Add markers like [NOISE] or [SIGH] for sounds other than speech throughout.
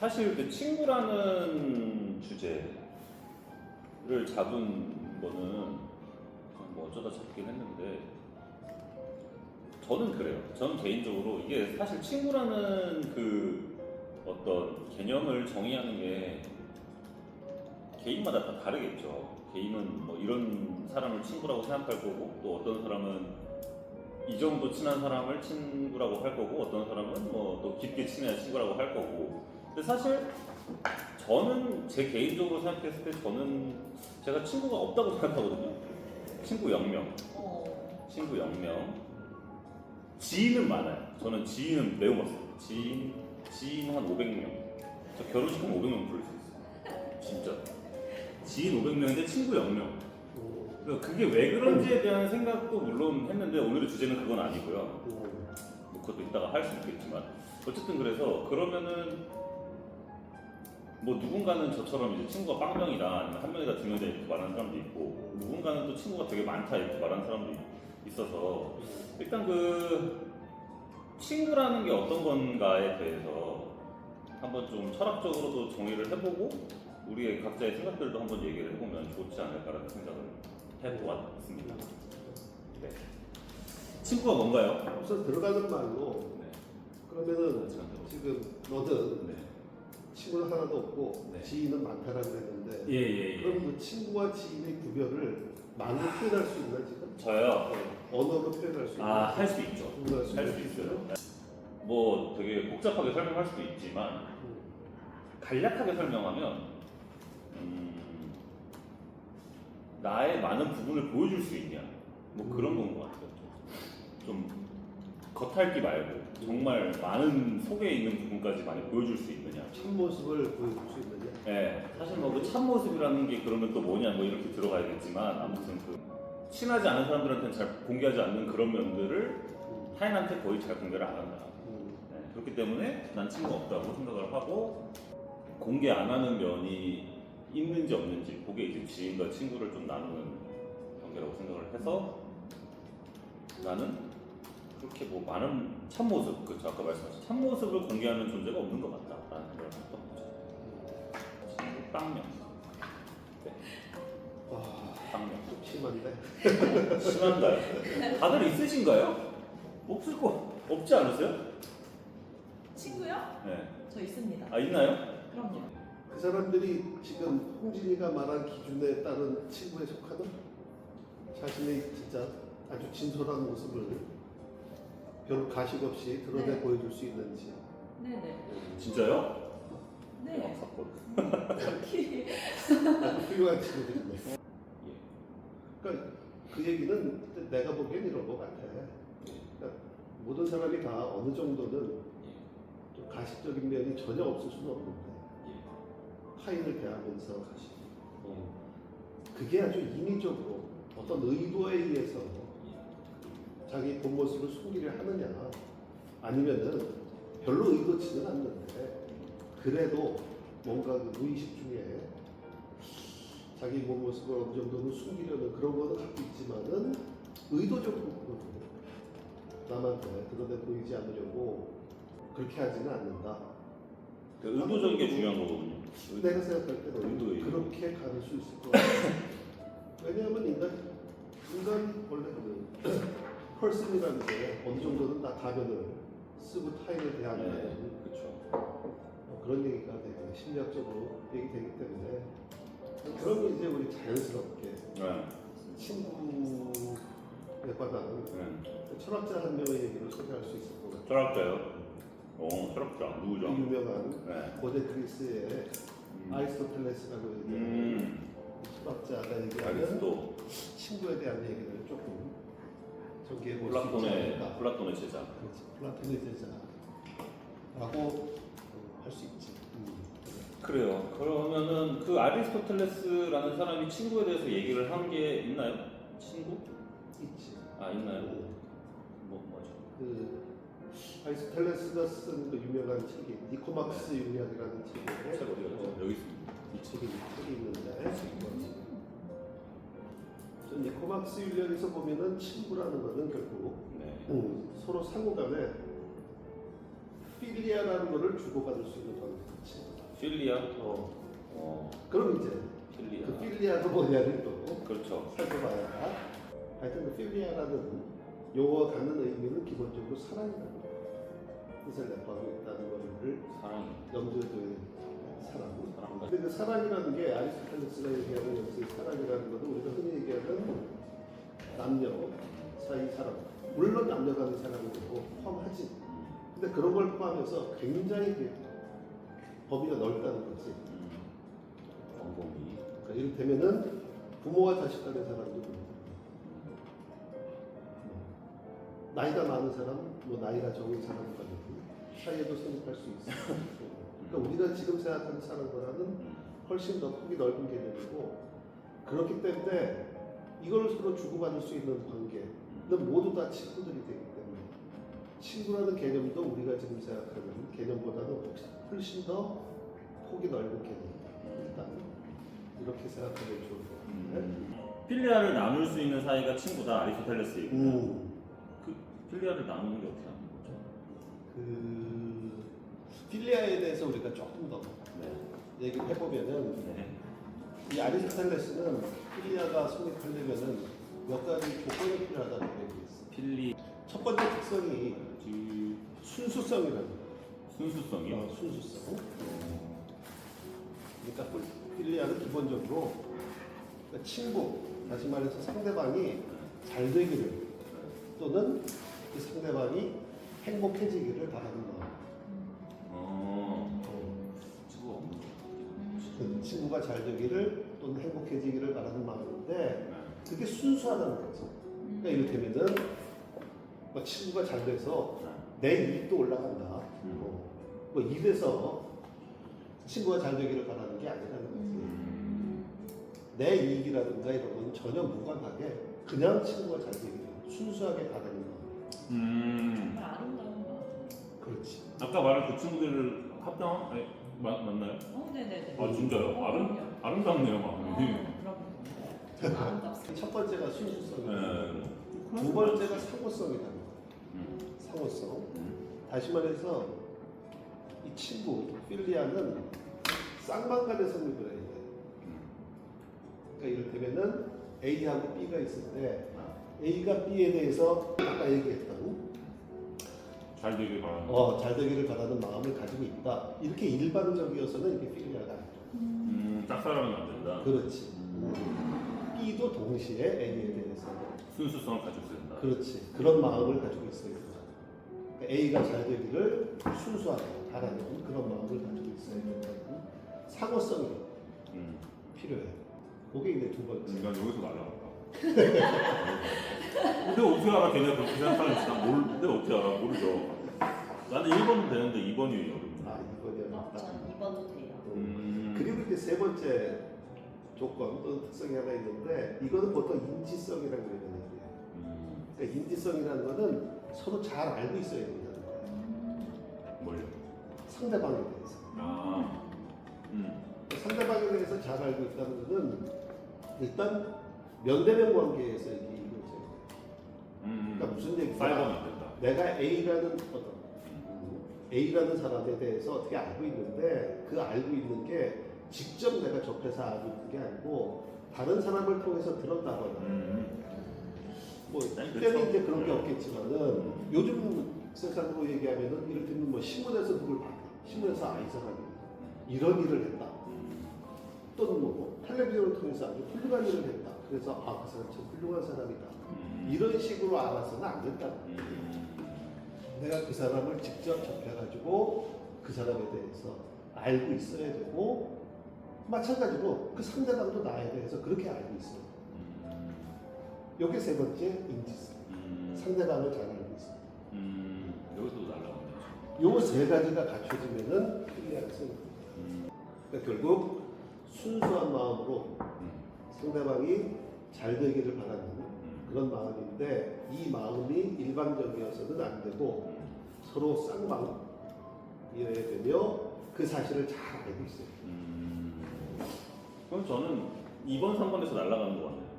사실 그 친구라는 주제를 잡은 거는 뭐 어쩌다 잡긴 했는데 저는 그래요. 저는 개인적으로 이게 사실 친구라는 그 어떤 개념을 정의하는 게 개인마다 다 다르겠죠. 개인은 뭐 이런 사람을 친구라고 생각할 거고 또 어떤 사람은 이 정도 친한 사람을 친구라고 할 거고 어떤 사람은 뭐 또 깊게 친해야 친구라고 할 거고 근데 사실 저는 제 개인적으로 생각했을 때 저는 제가 친구가 없다고 생각하거든요. 친구 0명. 어. 친구 0명. 지인은 많아요. 저는 지인은 매우 많습니다. 지인, 지인 한 500명. 저 결혼식 하면 500명 부를 수 있어요. 진짜. 지인 500명인데 친구 0명. 어, 그러니까 그게 왜 그런지에 대한 생각도 물론 했는데 오늘의 주제는 그건 아니고요. 어, 뭐 그것도 이따가 할 수 있겠지만. 어쨌든 그래서 그러면은 뭐 누군가는 저처럼 이제 친구가 빵명이다 아니면 한 명이다 두 명이다 이렇게 말하는 사람도 있고 누군가는 또 친구가 되게 많다 이렇게 말하는 사람도 있어서 일단 그 친구라는 게 어떤 건가에 대해서 한번 좀 철학적으로도 정의를 해보고 우리의 각자의 생각들도 한번 얘기를 해보면 좋지 않을까라는 생각을 해보았습니다. 네. 친구가 뭔가요? 우선 들어가는 말로 네. 그러면은 지금 너는 네. 친구는 하나도 없고 네. 지인은 많다라고 했는데 예, 예, 예. 그럼 그 친구와 지인의 구별을 말로 표현할 수 있나 지금? 저요. 언어로 표현할 수 있나? 아, 할 수 있죠. 구분할 수 할수 있나? 있어요. 뭐 되게 복잡하게 설명할 수도 있지만 음, 간략하게 설명하면 음, 나의 많은 부분을 보여줄 수 있냐 뭐 그런 건 것 같아요. 좀 겉핥기 말고 정말 많은 속에 있는 부분까지 많이 보여줄 수 있느냐. 참모습을 보여줄 수 있느냐? 네, 사실 뭐 그 참모습이라는 게 그러면 또 뭐냐 뭐 이렇게 들어가야겠지만 아무튼 그 친하지 않은 사람들한테는 잘 공개하지 않는 그런 면들을 음, 타인한테 거의 잘 공개를 안 한다. 음, 네, 그렇기 때문에 난 친구가 없다고 생각을 하고 공개 안 하는 면이 있는지 없는지 그게 이제 지인과 친구를 좀 나누는 관계라고 생각을 해서 나는 그렇게 뭐 많은 참모습, 그렇죠 아까 말씀하신 참모습을 공개하는 존재가 없는 것 같다라는 생각을 했던 거죠. 친구 빵명, 와. 좀 심한데? 심한가요? 다들 있으신가요? 없을 거 없지 않으세요? 친구요? 네. 저 있습니다. 아 있나요? 그럼요. 그 사람들이 지금 홍진이가 말한 기준에 따른 친구에 속하는 자신의 진짜 아주 진솔한 모습을 별 가식 없이 드러내 네. 보여줄 수 있는지 네네. 진짜요? 네. 아, 사건. 딱히. 아주 훌륭한 친구들이네. 예. 그러니까 그 얘기는 내가 보기엔 이런 것 같아. 그러니까 모든 사람이 다 어느 정도는 좀 가식적인 면이 전혀 없을 수는 없는데 타인을 대하면서 어, 그게 아주 인위적으로 어떤 의도에 의해서 자기 본 모습을 숨기려 하느냐 아니면은 별로 의도치는 않는데 그래도 뭔가 그 무의식 중에 자기 본 모습을 어느 정도는 숨기려는 그런 거는 갖고 있지만은 의도적으로 남한테 드러내 보이지 않으려고 그렇게 하지는 않는다. 그 의도적인 게 중요한 거거든요. 내가 생각할 때는 의도예요. 그렇게 가를 수 있을 것 같아요. 왜냐하면 인간 인간 원래 그 펄슨이라는 게 어느 정도는 다 가면을 쓰고 타인을 대하는 네, 그렇죠. 뭐 그런 얘기가 되게 심리학적으로 얘기되기 때문에 그러면 이제 우리 자연스럽게 네. 친구에 관한 네. 철학자 한 명의 얘기를 소개할 수 있을 것 같아요. 철학자요? 어, 철학자 누구죠? 유명한 네. 고대 그리스의 음. 아리스토텔레스라고 얘기하는 음. 철학자가 얘기하는 아리스토 친구에 대한 얘기를 조금 있지 플라톤의. 플라톤의 제자. 그렇지. 플라톤의 제자라고 할 수 있지. 음. 그래요. 그러면은 그 아리스토텔레스라는 사람이 친구에 대해서 얘기를 한 게 있나요? 친구? 있지. 아 있나요? 음. 뭐 뭐죠? 그 아리스토텔레스가 쓴 그 유명한 책이 니코마크스 융약이라는 책에 책 어디 갔죠? 어, 여기 있습니다. 이 책이 이 책이 있는데 저 니코마크스 융약에서 보면은 친구라는 거는 결국 네. 음, 서로 상호간에 필리 필리아라는 거를 주고받을 수 있는 관계지. 필리아. 어. 어, 그럼 이제 필리아. 그 필리아가 뭐냐를 또 그렇죠. 살펴봐야 하여튼 그 필리아라는 용어가 갖는 의미는 기본적으로 사랑이라는 뜻을 내포하고 있다는 것을 사랑이. 염두에 둬야 됩니다. 사랑. 사랑과 근데 그 사랑이라는 게 아리스토텔레스가 얘기하는 여기서 사랑이라는 것도 우리가 흔히 얘기하는 남녀 사이 사랑. 물론 남녀 간의 사랑도 포함하지. 음, 근데 그런 걸 포함해서 굉장히 그 범위가 넓다는 거지. 음, 엉덩이. 그러니까 이를테면은 부모와 자식 간의 사랑도 그렇고 나이가 많은 사람, 뭐 나이가 적은 사람과는 사이에도 성립할 수 있어. [LAUGHS] 그러니까 우리가 지금 생각하는 사랑보다는 음, 훨씬 더 폭이 넓은 개념이고 그렇기 때문에 이걸 서로 주고받을 수 있는 관계는 모두 다 친구들이 되기 때문에 친구라는 개념도 우리가 지금 생각하는 개념보다는 훨씬 더 폭이 넓은 개념이다. 이렇게 생각하면 좋을 것 같아요. 음. 필리아를 나눌 수 있는 사이가 친구다 아리스토텔레스 얘기. 음, 그 필리아를 나누는 게 어떻게 하는 거죠? 그 필리아에 대해서 우리가 조금 더 네. 얘기를 해보면은 네. 이 아리스토텔레스는 필리아가 성립하려면은 몇 가지 조건이 필요하다고 얘기했어. 필리 첫 번째 특성이 그 순수성이라는 거야. 순수성이요. 어, 순수성. 그러니까 필- 필리아는 기본적으로 그러니까 친구, 다시 말해서 상대방이 잘 되기를 또는 그 상대방이 행복해지기를 바라는 마음. 그 친구가 잘 되기를 또는 행복해지기를 바라는 마음인데 네. 그게 순수하다는 거죠. 그러니까 이를테면은 뭐 친구가 잘 돼서 내 이익도 올라간다. 음. 어, 뭐 이래서 친구가 잘 되기를 바라는 게 아니라는 거지. 음. 내 이익이라든가 이런 건 전혀 무관하게 그냥 친구가 잘 되기를 순수하게 바라는 마음. 음. 정말 아름다운 마음. 그렇지. 아까 말한 그 친구들 합당 아니, 맞, 맞나요? 어, 네네네. 아 진짜요? 어, 아름 그럼요. 아름답네요 어, 마음이. 그럼 정말 아름답습니다. 첫 번째가 순수성이고 네. 두 번째가 거. 음. 상호성. 음. 다시 말해서 이 친구 필리아는 쌍방간의 성립을 해야 돼. 음. 그러니까 이를테면은 A하고 B가 있을 때 아, A가 B에 대해서 아까 얘기했던 잘 되길 바라는. 어, 잘 되기를 바라는 마음을 가지고 있다. 이렇게 일반적이어서는 이게 필리아가 아니야. 음, 짝사랑은 안 된다. 그렇지. 음. B도 동시에 A에 대해서 순수성을 가지고 있다. 그렇지. 그런 마음을 가지고 있어야 된다. 그러니까 A가 잘 되기를 순수하게 바라는 그런 마음을 가지고 있어야 된다는 상호성이 음. 필요해. 그게 이제 두 번째. 난 여기서 날라갔다. 근데 어떻게 알아? 걔네 그렇게 생각하는지 난 모르, 근데 어떻게 알아? 모르죠. 나는 1번은 되는데 2번이 어렵네. 아, 이번에 어, 맞다. 전 2번도 돼요. 음. 그리고 이제 세 번째 조건 또 특성이 하나 있는데 이거는 보통 인지성이라고 그러는 얘기예요. 음. 그러니까 인지성이라는 거는 서로 잘 알고 있어야 된다는 거예요. 뭘요? 상대방에 대해서. 아. 음. 상대방에 대해서 잘 알고 있다는 것은 일단 면대면 관계에서 이게 이루어져요. 음. 그러니까 무슨 얘기냐? 안 된다. 내가 A라는 어떤 음, A라는 사람에 대해서 어떻게 알고 있는데 그 알고 있는 게 직접 내가 접해서 알고 있는 게 아니고 다른 사람을 통해서 들었다거나 음. 뭐 네, 이때는 그렇죠. 이제 그런 게 네. 없겠지만은 요즘 세상으로 얘기하면은 이를테면 뭐 신문에서 누굴 봤다 신문에서 아이 사람이 이런 일을 했다 음. 또는 뭐 텔레비전을 통해서 아주 훌륭한 일을 했다 그래서 아 그 사람 참 훌륭한 사람이다 음. 이런 식으로 알아서는 안 된다 음. 내가 그 사람을 직접 접해가지고 그 사람에 대해서 알고 있어야 되고 마찬가지로 그 상대방도 나에 대해서 그렇게 알고 있어요. 음. 이게 세 번째 인지성. 음. 상대방을 잘 알고 있어. 음. 여기서도 날라갔네. 요세 가지가 갖춰지면은 필리아가 생깁니다. 음. 그러니까 결국 순수한 마음으로 음. 상대방이 잘 되기를 바라는 음. 그런 마음인데 이 마음이 일방적이어서는 안 되고 음. 서로 쌍방이어야 되며 그 사실을 잘 알고 있어요. 음. 그럼 저는 2번, 3번에서 날아가는 것 같네요.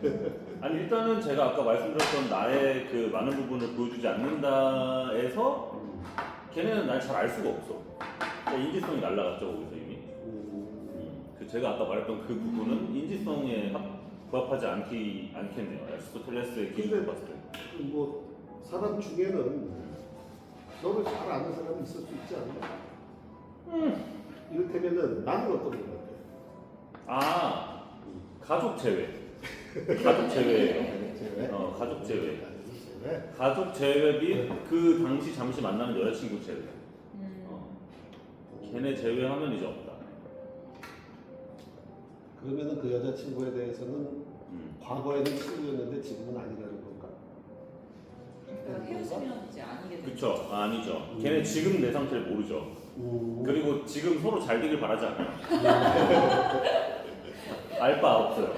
[LAUGHS] 아니 일단은 제가 아까 말씀드렸던 나의 그 많은 부분을 보여주지 않는다에서 음. 걔네는 날 잘 알 수가 없어. 그러니까 인지성이 날라갔죠 거기서 제가 아까 말했던 그 부분은 인지성에 합- 부합하지 않기 않겠네요. 아리스토텔레스의 기준으로 근데- 봤을 때. 그뭐 사람 중에는 너를 잘 아는 사람이 있을 수 있지 않나? 이를테면은 나는 어떤 것 같아? 아 가족 제외. 가족 제외예요. [LAUGHS] 제외? 어 가족 제외. 제외? 가족 제외 및 그 당시 잠시 만나는 여자친구 제외. 음. 어, 걔네 제외하면 이제 없다. 그러면은 그 여자친구에 대해서는 음. 과거에는 친구였는데 지금은 아니라는 건가? 그러니까 헤어지면 이제 아니게 되죠. 그쵸? 아, 아니죠. 걔네 지금 내 상태를 모르죠. 음. 그리고 지금 서로 잘 되길 바라지 않아요. [LAUGHS] 알 바 없어요.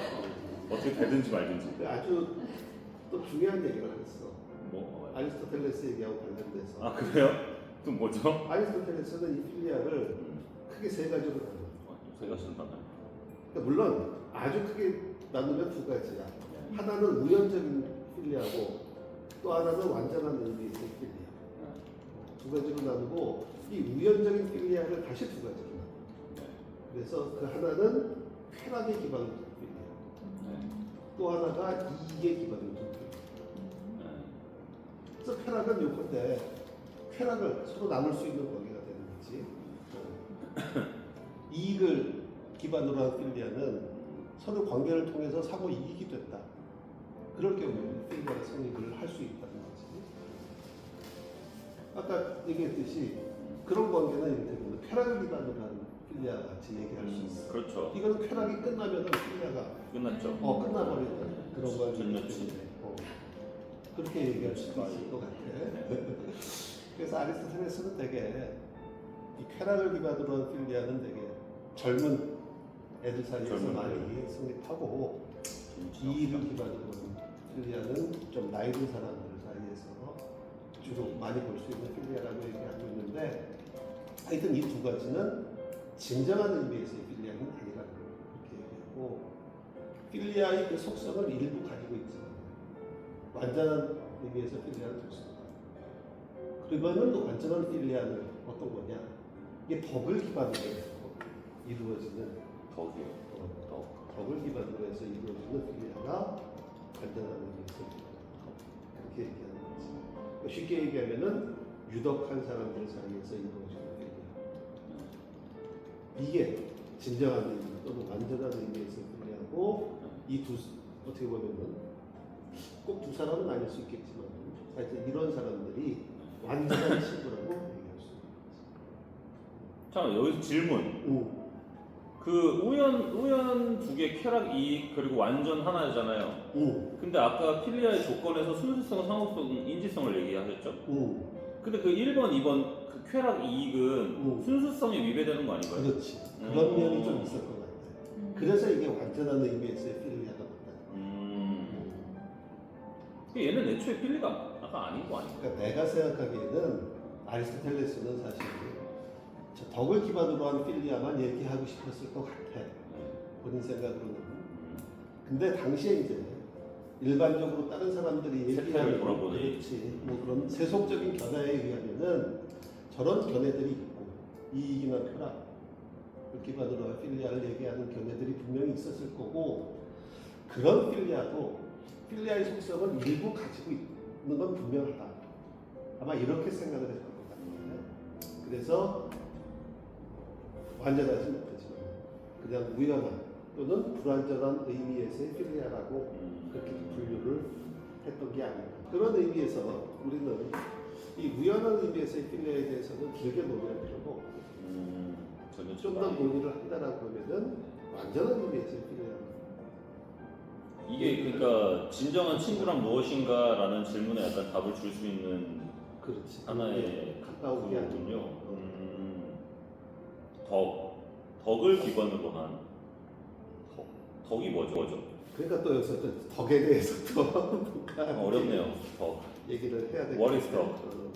어떻게 되든지 말든지. 그 아주 또 중요한 얘기를 했어. 뭐? 아리스토텔레스 얘기하고 관련돼서. 아 그래요? 또 뭐죠? 아리스토텔레스는 이 필리아를 음. 크게 세 가지로 나눠. 어, 또 제가 쓴다나요? 그러니까 물론 아주 크게 나누면 두 가지야. 하나는 우연적인 필리아고 또 하나는 완전한 의미의 필리아. 두 가지로 나누고 이 우연적인 필리아를 다시 두 가지로 나눠. 그래서 그 하나는 쾌락에 기반을 둔 필리아. 음. 또 하나가 이익에 기반을 둔 필리아. 그래서 쾌락은 요건데 쾌락을 서로 나눌 수 있는 관계가 되는 거지. 기반으로 한 필리아는 서로 관계를 통해서 사고 이익이 됐다. 그럴 경우에 필리아가 성립을 할 수 있다는 거지. 아까 얘기했듯이 그런 관계는 이를테면 쾌락을 기반으로 한 필리아 같이 얘기할 수 있어. 그렇죠. 이거는 쾌락이 끝나면은 필리아가 끝났죠. 어 끝나버리는 그런 거 끝났지. 어, 그렇게 얘기할 수도 있을 것 같아. [LAUGHS] 그래서 아리스토텔레스는 되게 이 쾌락을 기반으로 한 필리아는 되게 젊은 애들 사이에서 많이. 성립하고 이익을 기반으로 한 필리아는 좀 나이 든 사람들 사이에서 주로 많이 볼 수 있는 필리아라고 얘기하고 있는데 하여튼 이 두 가지는 진정한 의미에서의 필리아는 아니라는 걸 그렇게 얘기하고 필리아의 그 속성을 일부 가지고 있지만 완전한 의미에서 필리아는 될 수가 없다. 그러면은 완전한 필리아는 어떤 거냐? 이게 덕을 기반으로 해서 이루어지는 어, 덕. 덕을 기반으로 해서 이루어지는 필리아가 완전한 의미에서 그렇게 얘기하는 거지. 그러니까 쉽게 얘기하면은 유덕한 사람들 사이에서 이루어지는 필리아. 이게 진정한 의미 또는 완전한 의미에서 필리아고 이 두 어떻게 보면은 꼭 두 사람은 아닐 수 있겠지만 하여튼 이런 사람들이 완전한 친구라고 [LAUGHS] 얘기할 수 있는 자 여기서 질문. 거지. 그 우연 우연 두 개 쾌락 이익 그리고 완전 하나잖아요. 응, 근데 아까 필리아의 조건에서 순수성, 상호성, 인지성을 얘기하셨죠? 응, 근데 그 1번, 2번 그 쾌락 이익은 응. 순수성에 위배되는 거 아닌가요? 그렇지. 그런 음. 면이 좀 있을 것 같아. 음. 그래서 이게 완전한 의미에서의 필리아가 맞다. 음. 그 얘는 애초에 필리가 아까 아닌 거 아닌가? 그러니까 내가 생각하기에는 아리스토텔레스는 사실 저 덕을 기반으로 한 필리아만 얘기하고 싶었을 것 같아. 본인 생각으로는. 음. 근데 당시에 이제 일반적으로 다른 사람들이 얘기하는. 그렇지. 뭐 그런 세속적인 견해에 의하면은 저런 견해들이 있고 이익이나 쾌락을 기반으로 한 필리아를 얘기하는 견해들이 분명히 있었을 거고 그런 필리아도 필리아의 속성을 일부 가지고 있는 건 분명하다. 아마 이렇게 생각을 했을 것 같아요. 그래서 완전하지 못하지만 그냥 우연한 또는 불완전한 의미에서의 필리아라고 음. 그렇게 분류를 했던 게 아닌가. 그런 의미에서 우리는 이 우연한 의미에서의 필리아에 대해서는 길게 논의할 필요가 없고 음. 전혀 좀더 논의를 한다라고 하면은 완전한 의미에서의 필리아. 이게 그러니까 진정한 친구란 무엇인가라는 질문에 약간 답을 줄 수 있는 그렇지. 하나의 가까운 게 아니고. 그거군요. 음. 덕. 덕을 기반으로 한 덕. 덕이 뭐죠? 뭐죠? 그러니까 또 여기서 또 덕에 대해서 또 [LAUGHS] 뭔가 어렵네요. 덕. 얘기를 해야 되겠 What is 덕? 어,